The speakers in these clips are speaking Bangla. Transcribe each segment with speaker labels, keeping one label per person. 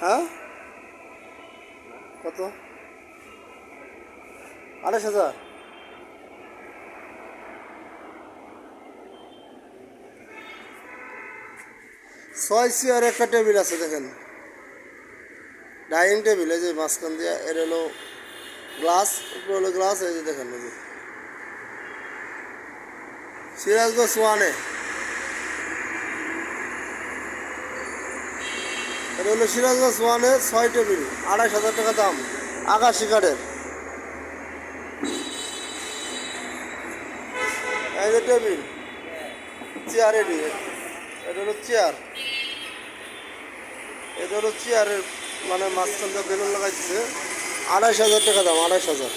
Speaker 1: হ্যাঁ? কত? আড়াইশ হাজার? ছয় চেয়ার, একটা টেবিল আছে দেখেন। ডাইনিং টেবিল, এই যে মাঝখান দিয়ে, এর হলো গ্লাস, উপরে হলো গ্লাস, এই যে দেখেন, এই যে। সিরাজগঞ্জ ওয়ানে। এটা হলো সিরাজগঞ্জ ওয়ানে ছয় টেবিল, আড়াইশ হাজার টাকা দাম, আকাশি কাঠের এই যে টেবিল, চেয়ার এটি এটা হলো চেয়ার। এটা হলো চেয়ারের মানে মাঝখান দিয়ে বেলুন লাগাইছে, আড়াইশ হাজার টাকা দাম, আড়াইশ হাজার।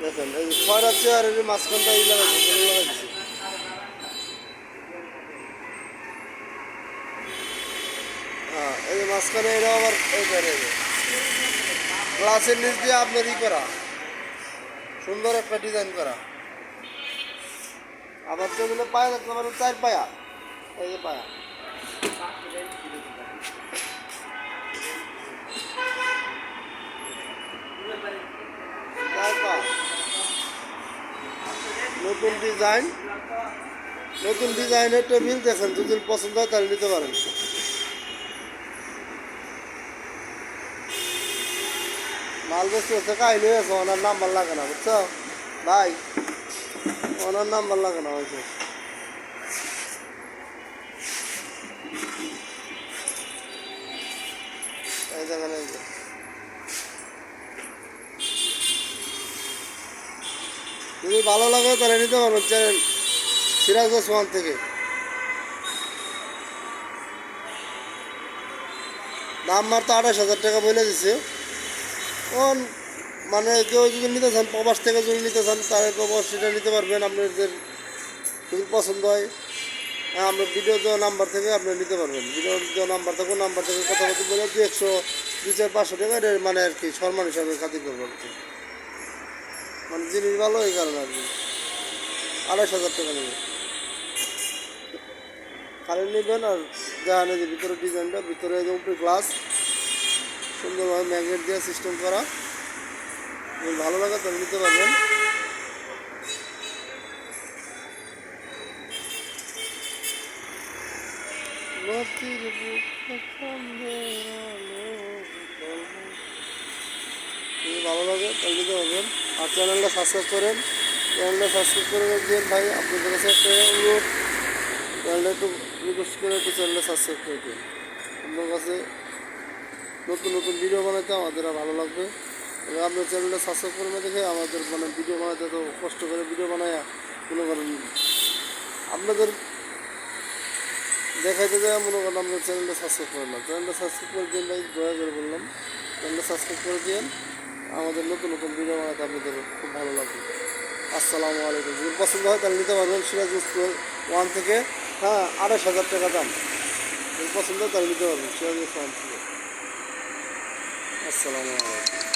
Speaker 1: দেখেন, এই ছয়টা চেয়ারের মাঝখানটা ই লাগাইছে, বেলুন লাগাইছে। হ্যাঁ এই যে মাঝখানে এটা আবার এই করে। গ্লাসের নিচ দিয়ে আপনার ই করা। সুন্দর একটা ডিজাইন করা। আবার টেবিলে পায়া দেখতে পারেন চার পায়া। এই যে পায়া। নতুন ডিজাইন নতুন ডিজাইনের টেবিল দেখেন, যদি পছন্দ হয় তাহলে নিতে পারেন। মাল বেশি হচ্ছে কাহিনী হয়েছে ওনার নাম্বার লাগে না, বুঝছ? ভাই, ওনার নাম্বার লাগে না হয়েছে যদি ভালো লাগে তাহলে নিতে পারবেন চ্যানেল সিরাজ ওয়ান থেকে। দাম মার তো আঠাশ হাজার টাকা বলে দিছে। কোন মানে কেউ যদি নিতে চান, প্রবাস থেকে যদি নিতে চান, তাহলে প্রবাস সেটা নিতে পারবেন। আপনাদের যদি পছন্দ হয় হ্যাঁ আমরা ভিডিও দেওয়া নাম্বার থেকে আপনি নিতে পারবেন। ভিডিও দেওয়া নাম্বার থেকে নাম্বার থেকে কথা বলতে বলে দু একশো দু চার পাঁচশো টাকা মানে আর কি সম্মান হিসাবে খাতির করব মানে জিনিস ভালো এই কারণে আর কি। আড়াইশ হাজার টাকা নেবে। খালি নেবেন আর জাহান যে ভিতরে ডিজাইনটা ভিতরে উপরে গ্লাস সুন্দরভাবে ম্যাগনেট দিয়ে সিস্টেম করা। ভালো লাগে তাহলে নিতে পারবেন। ভালো লাগে তাহলে নিতে পারবেন। আর চ্যানেলটা সাবস্ক্রাইব করেন। চ্যানেলটা সাবস্ক্রাইব করে দিন ভাই। আপনাদের কাছে একটা অনুরোধ। চ্যানেলটা একটু রিকোয়েস্ট করে একটু চ্যানেলটা সাবস্ক্রাইব করে দিন। আপনার কাছে নতুন নতুন ভিডিও বানাতে আমাদের ভালো লাগবে। আপনার চ্যানেলটা সাবস্ক্রাইব করবে দেখে আমাদের মানে ভিডিও বানাতে তো কষ্ট করে ভিডিও বানায় কোনো কারণ আপনাদের দেখাইতে যায় মনে করেন আপনার চ্যানেলটা সাবস্ক্রাইব করে না। চ্যানেলটা সাবস্ক্রাইব করে দিন ভাই, দয়া করে বললাম। চ্যানেলটা সাবস্ক্রাইব করে দিন আমাদের নতুন নতুন ভিডিও বানাতে আপনাদের খুব ভালো লাগবে। আসসালামু আলাইকুম। যদি পছন্দ হয় তাহলে নিতে পারবেন সিরাজ স্কুল ওয়ান থেকে হ্যাঁ আড়াইশ হাজার টাকা দাম। যদি পছন্দ হয় তাহলে নিতে পারবেন সিরাজ ওয়ান থেকে। আসসালামু আলাইকুম।